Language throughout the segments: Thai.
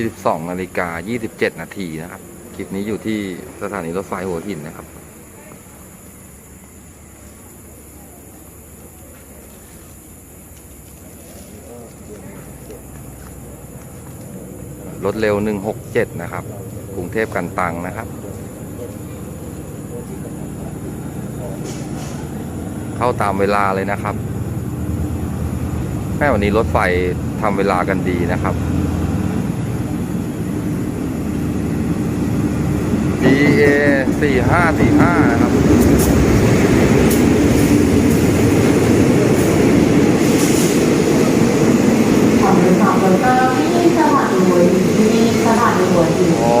22นาฬิกา 27 นาทีนะครับ คลิปนี้อยู่ที่สถานีรถไฟหัวหินนะครับ รถเร็ว 167 นะครับ กรุงเทพกันตังนะครับ เข้าตามเวลาเลยนะครับแม่วันนี้รถไฟทำเวลากันดีนะครับ DA 4545นะครับของบริษัทแล้วก็ที่สถานีหัวหินที่นี่สถานีหัวหินอ๋อ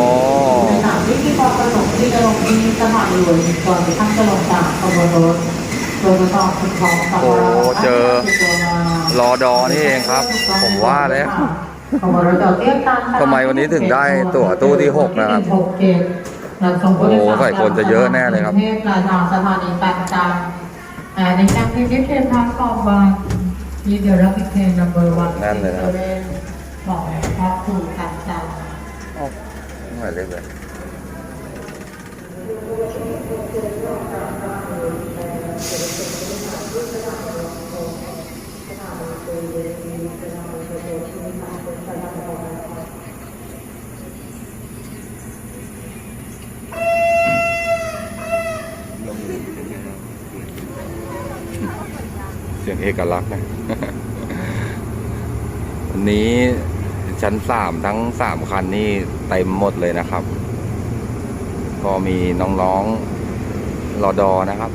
ในสถานที่ที่พอกระหนกที่จะลงที่สถานีหัวหินก่อนที่ท่านจะลงจากขบวนรถโดยประกอบคุณของขบวนรถโอ้เจอรอดอนี่เองครับ ผมว่าแล้วขบวนรถจอดเทียบตามทำไมวันนี้ถึงได้ตั๋วตู้ที่หกนะครับหกเจ็ด นำส่งผู้โดยสารโอ้ใส่คนจะเยอะแน่เลยครับ กงเทพปลายทางสถานีปลายทางอ่าในแคมป์ที่ที่เทพทางคลองบางที่เดรับพิเทนนัมเบอร์วันนั่นเลยนะครับ ของครอบครัวกันจังหมายเลขเลย เสียงเอกลักษณ์นะวันนี้ชั้นสามทั้งสามคันนี่เต็มหมดเลยนะครับ ก็มีน้องๆรอดอนะครับ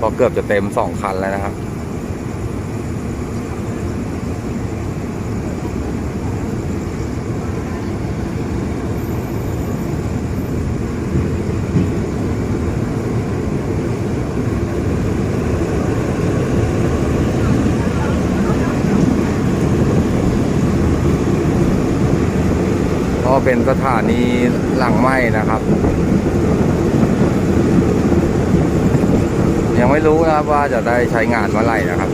ก็เกือบจะเต็มสองคันแล้วนะครับ เป็นสถานีหลังไหม้นะครับ ยังไม่รู้นะครับว่าจะได้ใช้งานเมื่อไหร่นะครับ